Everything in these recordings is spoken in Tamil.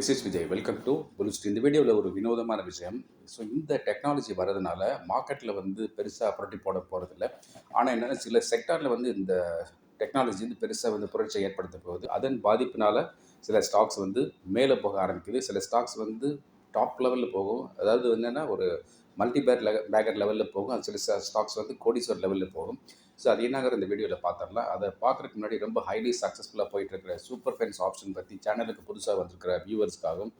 This is Vijay welcome to புலிஸ்ட் இந்த வீடியோவில் ஒரு வினோதமான விஷயம். ஸோ இந்த டெக்னாலஜி வரதுனால மார்க்கெட்டில் வந்து பெருசாக புரட்டி போட போகிறதில்ல ஆனால் என்னென்னா சில செக்டாரில் வந்து இந்த டெக்னாலஜி வந்து பெருசாக வந்து புரட்சியை ஏற்படுத்த போகுது. அதன் பாதிப்பினால் சில ஸ்டாக்ஸ் வந்து மேலே போக ஆரம்பிக்குது. சில ஸ்டாக்ஸ் வந்து டாப் லெவலில் போகும். அதாவது என்னென்னா ஒரு மல்டி பேர் லெ பேக்கர் லெவலில் போகும். அது சில ஸ்டாக்ஸ் வந்து கோடீஸ்வர் லெவலில் போகும். ஸோ அது என்னங்கிற இந்த வீடியோவில் பார்த்துடலாம் அதை பார்க்குறதுக்கு முன்னாடி ரொம்ப ஹைலி சக்ஸஸ்ஃபுல்லாக போயிட்டு இருக்கிற சூப்பர் ஃபென்ஸ் ஆப்ஷன் பற்றி சேனலுக்கு புதுசாக வந்திருக்கிற வியூவர்ஸ்க்காகவும்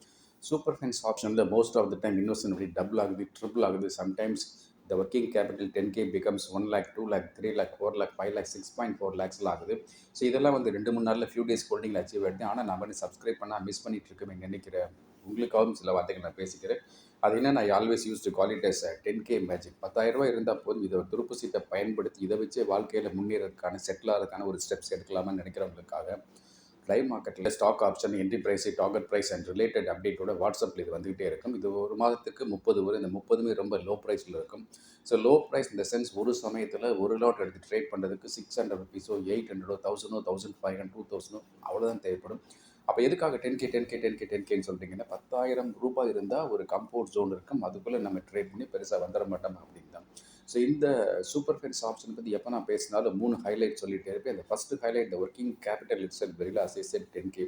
சூப்பர் ஃபென்ஸ் ஆப்ஷனில் most of the time investment double ஆகுது ட்ரிபிள் ஆகுது sometimes the working capital ten K becomes one lakh two lakh three lakh four lakh five lakh six point four லேக்ஸில் ஆகுது. ஸோ இதெல்லாம் வந்து ரெண்டு மூணு நாளில் ஃபியூ டேஸ் ஹோல்டிங்கில் அச்சீவ் ஆகிடுது ஆனால் நான் வந்து சப்ஸ்கிரைப் பண்ணால் மிஸ் பண்ணிட்டு இருக்கேன் நினைக்கிறேன். உங்களுக்காகவும் சில வார்த்தைகள் நான் பேசிக்கிறேன். அது என்ன நான் always use to call it ten K magic பத்தாயிரம் ரூபாய் இருந்தால் போதும் இதை துருப்பு சீட்டை பயன்படுத்தி இதை வச்சு வாழ்க்கையில் முன்னேறதுக்கான செட்டில் ஆகிறதுக்கான ஒரு ஸ்டெப்ஸ் எடுக்கலாமான்னு நினைக்கிறவங்களுக்காக லைவ் மார்க்கெட்டில் stock option entry price target price and related அப்டேட்டோட வாட்ஸ்அப்பில் இது வந்துகிட்டே இருக்கும். இது ஒரு மாதத்துக்கு முப்பது வரும். இந்த முப்பதுமே ரொம்ப லோ ப்ரைஸில் இருக்கும் ஸோ லோ ப்ரைஸ் இந்த சென்ஸ் ஒரு சமயத்தில் ஒரு லாட் எடுத்து ட்ரேட் பண்ணுறதுக்கு சிக்ஸ் ஹண்ட்ரட் ருபீஸோ எயிட் ஹண்ட்ரடோ தௌசண்டோ தௌசண்ட் ஃபைவ் ஹண்ட்ரட் டூ தௌசண்டோ அவ்வளோதான் தேவைப்படும். அப்போ எதுக்காக ten K ten K ten K ten கேன்னு சொல்கிறீங்கன்னா பத்தாயிரம் ரூபாய் இருந்தால் ஒரு கம்ஃபோர்ட் ஜோன் இருக்கும். அதுக்குள்ளே நம்ம ட்ரேட் பண்ணி பெருசாக வந்துட மாட்டோம் அப்படின்னு ஸோ இந்த சூப்பர் ஃபென்ஸ் ஆப்ஷன் பற்றி எப்போ நான் பேசினாலும் மூணு ஹைலைட் சொல்லிட்டே இருப்பேன். இந்த ஃபஸ்ட்டு ஹைலைட் இந்த ஒர்க்கிங் கேபிட்டல் இட்ஸ் வெரிலா அசேசட் டென் கே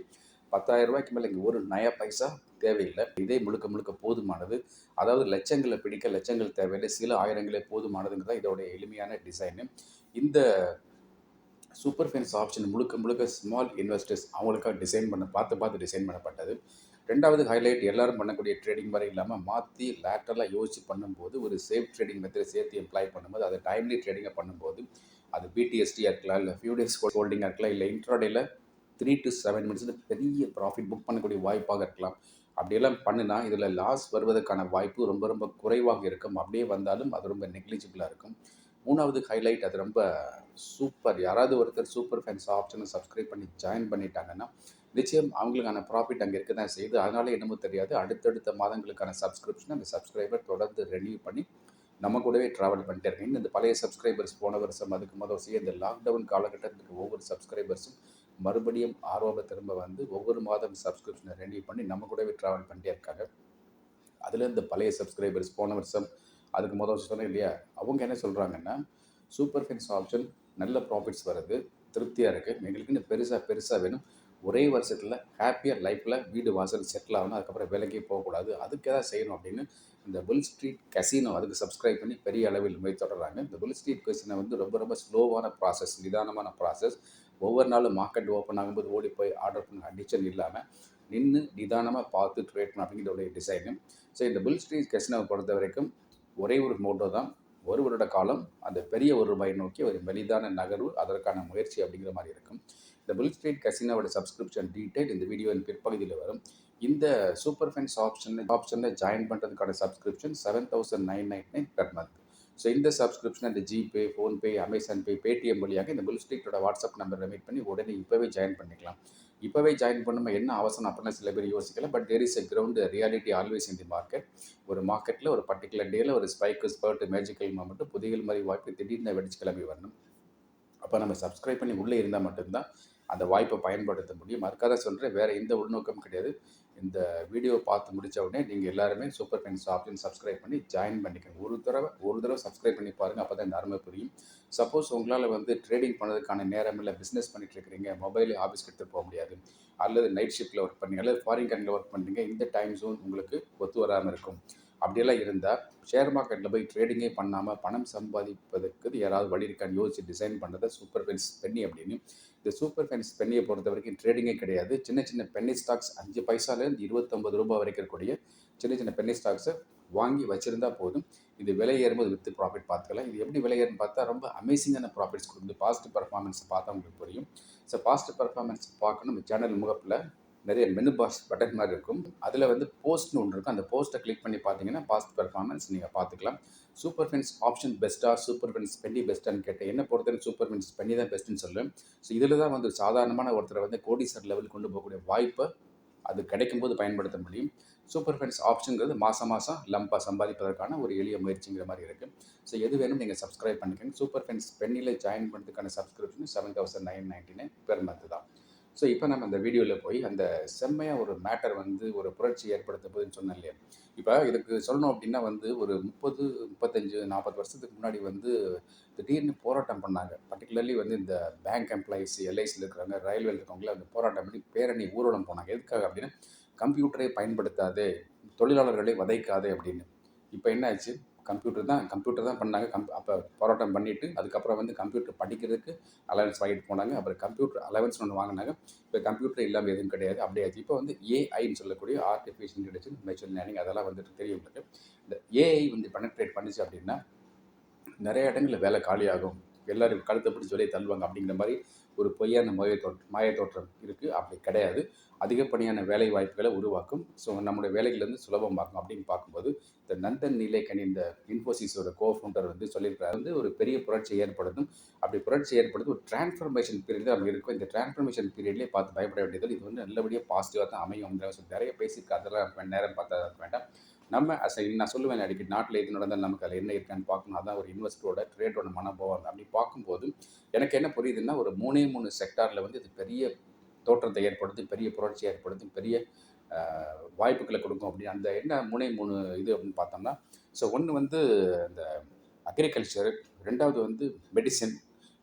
பத்தாயிரம் ரூபாய்க்கு மேலே இங்கே ஒரு நய பைசா தேவையில்லை. இதே முழுக்க முழுக்க போதுமானது. அதாவது லட்சங்களை பிடிக்க லட்சங்கள் தேவையில்லை. சில ஆயிரங்களே போதுமானதுங்கிறது இதோட எளிமையான டிசைனு இந்த சூப்பர் ஃபைனான்ஸ் ஆப்ஷன் முழுக்க முழுக்க ஸ்மால் இன்வெஸ்டர்ஸ் அவங்களுக்காக டிசைன் பண்ண பார்த்து பார்த்து டிசைன் பண்ணப்பட்டது. ரெண்டாவது ஹைலைட் எல்லாரும் பண்ணக்கூடிய ட்ரேடிங் மாதிரி இல்லாமல் மாற்றி லேட்டரலாக யோசிச்சு பண்ணும்போது ஒரு சேஃப் ட்ரேடிங் மெத்தட் சேர்த்து எம்ப்ளாய் பண்ணும்போது அதை டைம்லி ட்ரேடிங்கை பண்ணும்போது அது பிடிஎஸ்டியாக இருக்கலாம் இல்லை ஃபியூ டேஸ் ஹோல்டிங்காக இருக்கலாம் இல்லை இன்ட்ராடேயில் த்ரீ டு செவன் மினிட்ஸில் பெரிய ப்ராஃபிட் புக் பண்ணக்கூடிய வாய்ப்பாக இருக்கலாம். அப்படியெல்லாம் பண்ணினா இதில் லாஸ் வருவதற்கான வாய்ப்பு ரொம்ப ரொம்ப குறைவாக இருக்கும். அப்படியே வந்தாலும் அது ரொம்ப நெக்லிஜிபிளாக இருக்கும். மூணாவது ஹைலைட் அது ரொம்ப சூப்பர். யாராவது ஒருத்தர் சூப்பர் ஃபேன்ஸ் ஆப்ஷனை சப்ஸ்கிரைப் பண்ணி ஜாயின் பண்ணிட்டாங்கன்னா நிச்சயம் அவங்களுக்கான ப்ராஃபிட் அங்கே இருக்க தான் செய்யுது. அதனால என்னமோ தெரியாது. அடுத்தடுத்த மாதங்களுக்கான சப்ஸ்கிரிப்ஷன் அந்த சப்ஸ்கிரைபர் தொடர்ந்து ரெனியூ பண்ணி நம்ம கூடவே ட்ராவல் பண்ணிட்டே இருக்கேன் இந்த பழைய சப்ஸ்கிரைபர்ஸ் போன வருஷம் அதுக்கு முதல் செய்ய இந்த லாக்டவுன் காலகட்டத்துக்கு ஒவ்வொரு சப்ஸ்கிரைபர்ஸும் மறுபடியும் ஆர்வம் திரும்ப வந்து ஒவ்வொரு மாதம் சப்ஸ்கிரிப்ஷனை ரெனியூ பண்ணி நம்ம கூடவே ட்ராவல் பண்ணிட்டே இருக்காங்க. அதில் இந்த பழைய சப்ஸ்கிரைபர்ஸ் போன வருஷம் அதுக்கு முதல் சொன்னேன் இல்லையா? அவங்க என்ன சொல்கிறாங்கன்னா சூப்பர் ஃபின்ஸ் ஆப்ஷன் நல்ல ப்ராஃபிட்ஸ் வருது திருப்தியாக இருக்குது எங்களுக்கு இன்னும் பெருசாக பெருசாக வேணும். ஒரே வருஷத்தில் ஹாப்பியாக லைஃப்பில் வீடு வாசல் செட்டில் ஆகணும். அதுக்கப்புறம் வேலைக்கே போகக்கூடாது அதுக்கு எதாவது செய்யணும் அப்படின்னு இந்த புல் ஸ்ட்ரீட் கசினோ அதுக்கு சப்ஸ்கிரைப் பண்ணி பெரிய அளவில் முயற்சி தொடர்றாங்க. இந்த புல் ஸ்ட்ரீட் கசினோ வந்து ரொம்ப ரொம்ப ஸ்லோவான ப்ராசஸ் நிதானமான ப்ராசஸ் ஒவ்வொரு நாளும் மார்க்கெட் ஓப்பன் ஆகும்போது ஓடி போய் ஆர்டர் பண்ண அடிஷன் இல்லாமல் நின்று நிதானமாக பார்த்து ட்ரேட் பண்ண அப்படிங்கிற டிசைனு ஸோ இந்த புல் ஸ்ட்ரீட் கசினோவை பொறுத்த வரைக்கும் ஒரே ஒரு மோட்டோ தான். ஒரு வருட காலம் அந்த பெரிய ஒரு ரூபாயை நோக்கி ஒரு மெலிதான நகர்வு அதற்கான முயற்சி அப்படிங்கிற மாதிரி இருக்கும். இந்த புல் ஸ்ட்ரீட் கசினோட சப்ஸ்கிரிப்ஷன் டீட்டெயில் இந்த வீடியோவின் பிற்பகுதியில் வரும். இந்த சூப்பர் ஃபென்ஸ் ஆப்ஷன் ஆப்ஷனில் ஜாயின் பண்ணுறதுக்கான subscription seven thousand nine nine nine per month so இந்த சப்ஸ்கிரிப்ஷன் இந்த GPay PhonePe Amazon Pay Paytm வழியாக இந்த புல் ஸ்ட்ரீட்டோட வாட்ஸ்அப் நம்பரை மீட் பண்ணி உடனே இப்போவே ஜாயின் பண்ணிக்கலாம். இப்போவே ஜாயின் பண்ணும்போது என்ன அவசரம்? அப்படின்னு சில பேர் யோசிக்கல. But there is a ground reality always in the market ஒரு மார்க்கெட்டில் ஒரு பர்டிகுலர் டேயில் ஒரு ஸ்பைக்கு ஸ்பர்ட் மேஜிக்கல் மட்டும் புதிய மாதிரி வாய்ப்பு திடீர்னு வெடிச்சு கிளம்பி வரணும். அப்போ நம்ம சப்ஸ்கிரைப் பண்ணி உள்ளே இருந்தால் மட்டும்தான் அந்த வாய்ப்பை பயன்படுத்த முடியும். அதுக்காக சொல்கிறேன் வேறு எந்த உள்நோக்கம் கிடையாது. இந்த வீடியோ பார்த்து முடித்த உடனே நீங்கள் எல்லாருமே சூப்பர் பென்ஸ் ஆப்ஷன் சப்ஸ்கிரைப் பண்ணி ஜாயின் பண்ணிக்கணும் ஒரு தடவை ஒரு தடவை சப்ஸ்கிரைப் பண்ணி பாருங்கள் அப்போ தான் இந்த அருமை புரியும். சப்போஸ் உங்களால் வந்து ட்ரேடிங் பண்ணதுக்கான நேரம் இல்லை பிஸ்னஸ் பண்ணிட்டு இருக்கிறீங்க. மொபைல் ஆஃபீஸ்க்கு எடுத்துகிட்டு போக முடியாது. அல்லது நைட் ஷிஃப்ட்டில் ஒர்க் பண்ணீங்க. அல்லது ஃபாரின் கண்ட்ரியில் ஒர்க் பண்ணுறீங்க இந்த டைம் ஜோன் உங்களுக்கு ஒத்து வராமல் இருக்கும். அப்படியெல்லாம் இருந்தால் ஷேர் மார்க்கெட்டில் போய் ட்ரேடிங்கே பண்ணாமல் பணம் சம்பாதிப்பதற்கு யாராவது வழி இருக்கான்னு யோசிச்சு டிசைன் பண்ணுறதை சூப்பர் ஃபென்ஸ் பெண்ணி அப்படின்னு. இந்த சூப்பர் ஃபென்ஸ் பெண்ணியை பொறுத்த வரைக்கும் ட்ரேடிங்கே கிடையாது. சின்ன சின்ன பெண்ணி ஸ்டாக்ஸ் அஞ்சு பைசாலேருந்து இருபத்தொம்பது ரூபாய் வரைக்கும் இருக்கக்கூடிய சின்ன சின்ன பென்னி ஸ்டாக்ஸை வாங்கி வச்சுருந்தா போதும். இது விலை ஏறும்போது வித்து ப்ராஃபிட் பார்த்துக்கலாம். இது எப்படி விலை ஏறுன்னு பார்த்தா ரொம்ப அமேசிங்கான ப்ராஃபிட்ஸ் கொடுக்குது. பாசிட்டிவ் பர்ஃபார்மன்ஸ் பார்த்தா உங்களுக்கு புரியும். ஸோ பாசிட்டிவ் பர்ஃபார்மன்ஸ் பார்க்கணும். சேனல் முகப்பில் நிறைய மெனு பாஸ் பட்டன் மாதிரி இருக்கும். அதில் வந்து போஸ்ட்னு ஒன்று இருக்கும். அந்த போஸ்ட்டை கிளிக் பண்ணி பார்த்தீங்கன்னா பாஸ்ட் பெர்ஃபார்மன்ஸ் நீங்கள் பார்த்துக்கலாம். சூப்பர் ஃபென்ஸ் ஆப்ஷன் பெஸ்ட்டாக சூப்பர் ஃபென்ஸ் பெண்டி பெஸ்ட்டான்னு கேட்டேன். என்ன பொறுத்தவரை சூப்பர் ஃபென்ஸ் பெண்ணி தான் பெஸ்ட்டுன்னு சொல்லுவேன் ஸோ இதில் தான் வந்து சாதாரணமான ஒருத்தரை வந்து கோடீஸ்வரர் லெவல் கொண்டு போகக்கூடிய வாய்ப்பை அது கிடைக்கும்போது பயன்படுத்த முடியும். சூப்பர் ஃபென்ஸ் ஆப்ஷனுங்கிறது மாதம் மாதம் லம்பாக சம்பாதிப்பதற்கான ஒரு எளிய முயற்சிங்கிற மாதிரி இருக்குது ஸோ எது வேணும் நீங்கள் சப்ஸ்கிரைப் பண்ணிக்கோங்க. சூப்பர் ஃபென்ஸ் பெண்ணில் ஜாயின் பண்ணுறதுக்கான subscription seven thousand nine ninety nine per month தான். ஸோ இப்போ நம்ம அந்த வீடியோவில் போய் அந்த செம்மையாக ஒரு மேட்டர் வந்து ஒரு புரட்சி ஏற்படுத்த போதுன்னு சொன்னேன் இல்லையா? இப்போ இதுக்கு சொல்லணும் அப்படின்னா வந்து ஒரு முப்பது முப்பத்தஞ்சு நாற்பது வருஷத்துக்கு முன்னாடி வந்து திடீர்னு போராட்டம் பண்ணாங்க. பர்டிகுலர்லி வந்து இந்த பேங்க் எம்ப்ளாயிஸ் எல்ஐசியில் இருக்கிறவங்க ரயில்வேல இருக்கவங்கள அந்த போராட்டம் பண்ணி பேரணி ஊர்வலம் போனாங்க. எதுக்காக அப்படின்னா கம்ப்யூட்டரை பயன்படுத்தாதே தொழிலாளர்களை வதைக்காதே அப்படின்னு. இப்போ என்ன ஆச்சு? கம்ப்யூட்டர் தான் கம்ப்யூட்டர் தான் பண்ணாங்க. கம் அப்போ போராட்டம் பண்ணிவிட்டு அதுக்கப்புறம் வந்து கம்ப்யூட்டர் படிக்கிறதுக்கு அலவன்ஸ் வாங்கிட்டு போனாங்க. அப்புறம் கம்ப்யூட்டர் அலவன்ஸ் ஒன்று வாங்கினாங்க. இப்போ கம்ப்யூட்டர் இல்லாமல் எதுவும் கிடையாது. அப்படியே இப்போ வந்து ஏஐன்னு சொல்லக்கூடிய ஆர்டிஃபிஷியல் இன்டெலிஜென்ஸ் மெஷின் லேர்னிங் அதெல்லாம் வந்துட்டு தெரியும் உங்களுக்கு இந்த ஏஐ வந்து பெனட்ரேட் பண்ணிச்சு அப்படின்னா நிறைய இடங்களில் வேலை காலியாகும். எல்லோரும் கழுத்தை பிடிச்சி வெளியே தள்ளுவாங்க அப்படிங்கிற மாதிரி ஒரு பொய்யான மாய தோற்றம் மாய தோற்றம் இருக்குது அப்படி கிடையாது. அதிகப்படியான வேலை வாய்ப்புகளை உருவாக்கும். ஸோ நம்முடைய வேலைகள் வந்து சுலபமாக்கும் அப்படின்னு பார்க்கும்போது இந்த நந்தன் நீலேக்கனி இந்த இன்ஃபோசிஸோட கோ ஃபவுண்டர் வந்து சொல்லியிருக்கிறார். வந்து ஒரு பெரிய புரட்சி ஏற்படுத்தும். அப்படி புரட்சி ஏற்படுத்தும் ஒரு டிரான்ஸ்ஃபர்மேஷன் பீரியட் தான் இருக்கும். இந்த டிரான்ஸ்ஃபர்மேஷன் பீரியட்லேயே பார்த்து பயப்பட வேண்டியது இது வந்து நல்லபடியாக பாசிட்டிவாக தான் அமையும் சொல்லி நிறைய பேசியிருக்காரு. அதெல்லாம் நேரம் பார்த்தா வேண்டாம். நம்ம அஸ் நான் சொல்லுவேன் அடிக்கடி நாட்டில் எது நடந்தால் நமக்கு அதில் என்ன இருக்கான்னு பார்க்கணும். அதான் ஒரு இன்வெஸ்டரோட ட்ரேடோட மனோபாவம். அப்படி பார்க்கும்போது எனக்கு என்ன புரியுதுன்னா ஒரு மூணே மூணு செக்டாரில் வந்து இது பெரிய தோற்றத்தை ஏற்படுத்தும் பெரிய புரட்சியை ஏற்படுத்தும் பெரிய வாய்ப்புகளை கொடுக்கும். அப்படின்னு அந்த என்ன மூணே மூணு இது அப்படின்னு பார்த்தோம்னா ஸோ ஒன்று வந்து இந்த அக்ரிகல்ச்சர் ரெண்டாவது வந்து மெடிசன்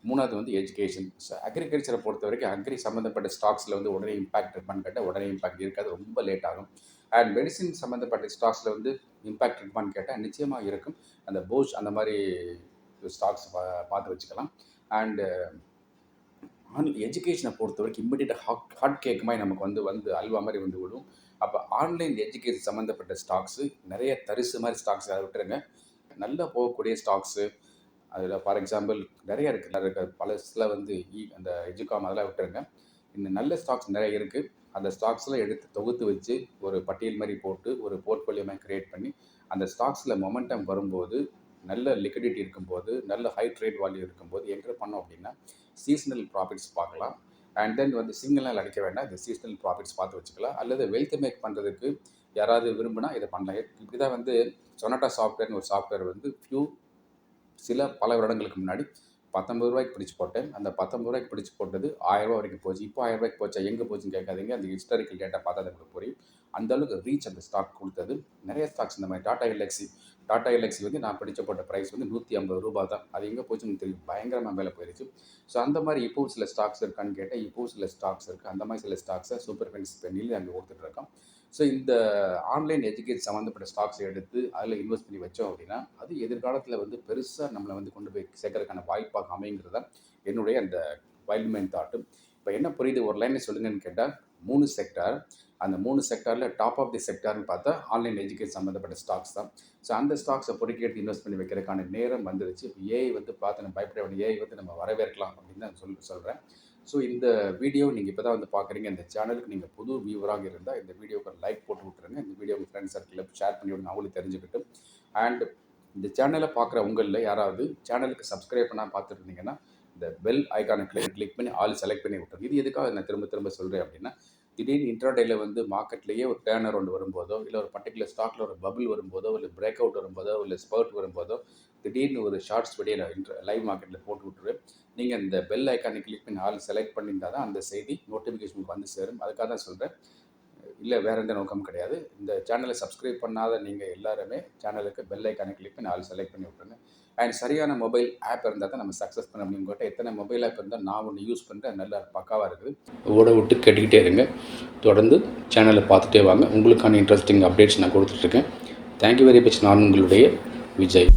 மூணாவது வந்து எஜுகேஷன் ஸோ அக்ரிகல்ச்சரை பொறுத்த வரைக்கும் அக்ரி சம்மந்தப்பட்ட ஸ்டாக்ஸில் வந்து உடனே இம்பாக்ட் இருப்பான்னு கேட்டால் உடனே இம்பாக்ட் இருக்காது. ரொம்ப லேட் ஆகும். அண்ட் மெடிசின் சம்மந்தப்பட்ட ஸ்டாக்ஸில் வந்து இம்பாக்ட் இருக்குமான்னு கேட்டால் நிச்சயமாக இருக்கும். அந்த போஷ் அந்த மாதிரி ஸ்டாக்ஸ் பார்த்து வச்சுக்கலாம். அண்டு ஆன் எஜுகேஷனை பொறுத்த வரைக்கும் இம்மிடியேட்டாக ஹாட் ஹாட் கேக் மாதிரி நமக்கு வந்து வந்து அல்வா மாதிரி வந்து விடும். அப்போ ஆன்லைன் எஜுகேஷன் சம்மந்தப்பட்ட ஸ்டாக்ஸு நிறைய தரிசு மாதிரி ஸ்டாக்ஸ் அதை விட்டுருங்க. நல்லா போகக்கூடிய ஸ்டாக்ஸு அதில் ஃபார் எக்ஸாம்பிள் நிறைய இருக்குது நிறைய இருக்கு வந்து இ அந்த எஜுகாம் அதெல்லாம் விட்டுருங்க. இன்னும் நல்ல ஸ்டாக்ஸ் நிறைய இருக்குது அந்த ஸ்டாக்ஸ்லாம் எடுத்து தொகுத்து வச்சு ஒரு பட்டியல் மாதிரி போட்டு ஒரு போர்ட்ஃபோலியோ மாதிரி க்ரியேட் பண்ணி அந்த ஸ்டாக்ஸில் மொமெண்டம் வரும்போது நல்ல லிக்விடிட்டி இருக்கும்போது நல்ல ஹை ட்ரேட் வேல்யூ இருக்கும்போது எங்கே பண்ணோம் அப்படின்னா சீசனல் ப்ராஃபிட்ஸ் பார்க்கலாம். அண்ட் தென் வந்து சிங்கிள்லாம் அடிக்க வேண்டாம். இந்த சீசனல் ப்ராஃபிட்ஸ் பார்த்து வச்சுக்கலாம். அல்லது வெல்த் மேக் பண்ணுறதுக்கு யாராவது விரும்பினா இதை பண்ணலாம். இப்படி தான் வந்து சொனட்டா சாஃப்ட்வேர்னு ஒரு சாஃப்ட்வேர் வந்து ஃபியூ சில பல வருடங்களுக்கு முன்னாடி பத்தொம்பது ரூபாய்க்கு பிடிச்சி போட்டேன். அந்த பத்தொம்பது ரூபாய்க்கு பிடிச்சி போட்டது ஆயிரம் வரைக்கும் போச்சு. இப்போ ஆயிரம் ரூபாய்க்கு போச்சா? எங்கே போச்சுன்னு கேட்காதீங்க. அந்த ஹிஸ்டாரிக்கல் டேட்டா பார்த்தா அது உங்களுக்கு புரியும். அந்த அளவுக்கு ரீச் அந்த ஸ்டாக் கொடுத்தது. நிறைய ஸ்டாக்ஸ் இந்த மாதிரி டாடா எல்எக்ஸி டாடா எல்எக்ஸி வந்து நான் பிடிச்ச போட்ட ப்ரைஸ் வந்து நூற்றி ஐம்பது ரூபா தான். அது எங்கே போச்சுன்னு தெரியும் பயங்கரமாக மேலே போயிடுச்சு ஸோ அந்த மாதிரி இப்போ சில ஸ்டாக்ஸ் இருக்கான்னு கேட்டால் இப்போ சில ஸ்டாக்ஸ் இருக்குது அந்த மாதிரி சில ஸ்டாக்ஸை சூப்பர் ஃபென்ஸ் பெண்ணில் அங்கே கொடுத்துட்ருக்கோம் ஸோ இந்த ஆன்லைன் எஜுகேஷன் சம்மந்தப்பட்ட ஸ்டாக்ஸை எடுத்து அதில் இன்வெஸ்ட் பண்ணி வச்சோம் அப்படின்னா அது எதிர்காலத்தில் வந்து பெருசாக நம்மளை வந்து கொண்டு போய் சேர்க்கறதுக்கான வாய்ப்பாக அமைங்கிறது தான் என்னுடைய அந்த வைல்ட்மேன் தாட்டு இப்போ என்ன புரியுது? ஒரு லைனை சொல்லுங்கன்னு கேட்டால் மூணு செக்டார் அந்த மூணு செக்டாரில் டாப் ஆஃப் தி செக்டார்னு பார்த்தா ஆன்லைன் எஜுகேஷன் சம்மந்தப்பட்ட ஸ்டாக்ஸ் தான். ஸோ அந்த ஸ்டாக்ஸை பொறுக்கி எடுத்து இன்வெஸ்ட் பண்ணி வைக்கிறதுக்கான நேரம் வந்துருச்சு. இப்போ ஏஐ வந்து பார்த்து நம்ம பயப்பட வேண்டிய ஏஐ வந்து நம்ம வரவேற்கலாம் அப்படின்னு தான் சொல் சொல்கிறேன் ஸோ இந்த வீடியோ நீங்கள் இப்போ தான் வந்து பார்க்குறீங்க. இந்த சேனலுக்கு நீங்கள் புது வியூவராக இருந்தால் இந்த வீடியோக்கு லைக் போட்டு விட்ருங்க இந்த வீடியோ உங்கள் ஃப்ரெண்ட்ஸ் சர்க்கிளில் ஷேர் பண்ணி விடுங்க. அவங்களும் தெரிஞ்சுக்கிட்டு அண்ட் இந்த சேனலை பார்க்குற உங்களில் யாராவது சேனலுக்கு சப்ஸ்கிரைப் பண்ணால் பார்த்துருந்தீங்கன்னா இந்த பெல் ஐக்கானை கிளிக் கிளிக் பண்ணி ஆள் செலக்ட் பண்ணி விட்டுருங்க இது எதுக்காக நான் திரும்ப திரும்ப சொல்கிறேன் அப்படின்னா திடீர்னு இன்ட்ராடேல வந்து மார்க்கெட்லேயே ஒரு டேர்னர் ஒன்று வரும்போதோ இல்லை ஒரு பர்டிகுலர் ஸ்டாக்ல ஒரு பபிள் வரும்போதோ இல்லை பிரேக் அவுட் வரும்போதோ இல்லை ஸ்பர்ட் வரும்போதோ திடீர்னு ஒரு ஷார்ட்ஸ் வெளியே லைவ் மார்க்கெட்டில் போட்டு விட்டுரு நீங்கள் இந்த பெல் ஐக்கானை கிளிக் பண்ணி ஆள் செலக்ட் பண்ணியிருந்தால் தான் அந்த செய்தி நோட்டிஃபிகேஷனுக்கு வந்து சேரும். அதுக்காக தான் சொல்கிறேன் இல்லை வேறு எந்த நோக்கம் கிடையாது. இந்த சேனலை சப்ஸ்கிரைப் பண்ணாத நீங்கள் எல்லாருமே சேனலுக்கு பெல் ஐக்கானை கிளிக் பண்ணி ஆள் செலக்ட் பண்ணி விட்ருங்க அண்ட் சரியான மொபைல் ஆப் இருந்தால் தான் நம்ம சக்ஸஸ் பண்ண முடியும். கேட்டால் எத்தனை மொபைல் ஆப் இருந்தால் நான் ஒன்று யூஸ் பண்ணுறேன் நல்லா பக்காவாக இருக்குது. ஓட விட்டு கேட்டுக்கிட்டே இருங்க. தொடர்ந்து சேனலை பார்த்துட்டே வாங்க. உங்களுக்கான இன்ட்ரெஸ்டிங் அப்டேட்ஸ் நான் கொடுத்துட்ருக்கேன் தேங்க்யூ வெரி மச் நான் உங்களுடைய விஜய்.